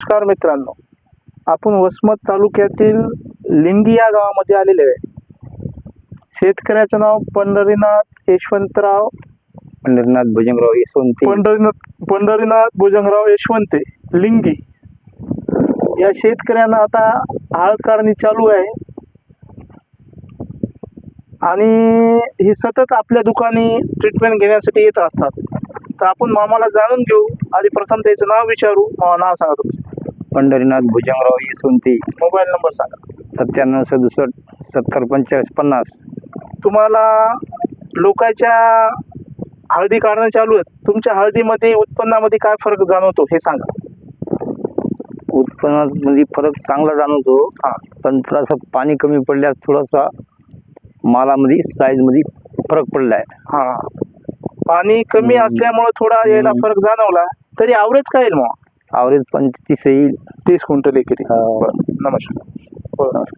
नमस्कार मित्रांनो. आपण वसमत तालुक्यातील लिंगी या गावामध्ये आलेले आहे. शेतकऱ्याचं नाव पंढरीनाथ यशवंतराव पंढरीनाथ भुजंगराव यशवंती. पंढरीनाथ पंढरीनाथ भुजंगराव यशवंते लिंगी. या शेतकऱ्यांना आता हळद काढणी चालू आहे. आणि हे सतत आपल्या दुकानी ट्रीटमेंट घेण्यासाठी येत असतात. तर आपण मामाला जाणून घेऊ. आधी प्रथम त्याचं नाव विचारू. मामा नाव सांगा तुमचं. पंढरीनाथ भुजंगराव यशवंती मोबाईल नंबर सांगा. सत्त्याण्णव सदुसष्ट सत्तर पंचेचाळीस पन्नास. तुम्हाला लोकांच्या हळदी काढणं चालू आहे तुमच्या हळदीमध्ये उत्पन्नामध्ये काय फरक जाणवतो हे सांगा. उत्पन्नात मध्ये फरक चांगला जाणवतो. हा. पण थोडासा पाणी कमी पडल्यास थोडासा मालामध्ये साईजमध्ये फरक पडला आहे हा. पाणी कमी. असल्यामुळे थोडा यायला. फरक जाणवला तरी ॲव्हरेज काय येईल मग ॲव्हरेज पंचवीस येईल तीस क्विंटल एकरी हा. बरं, नमस्कार बरं.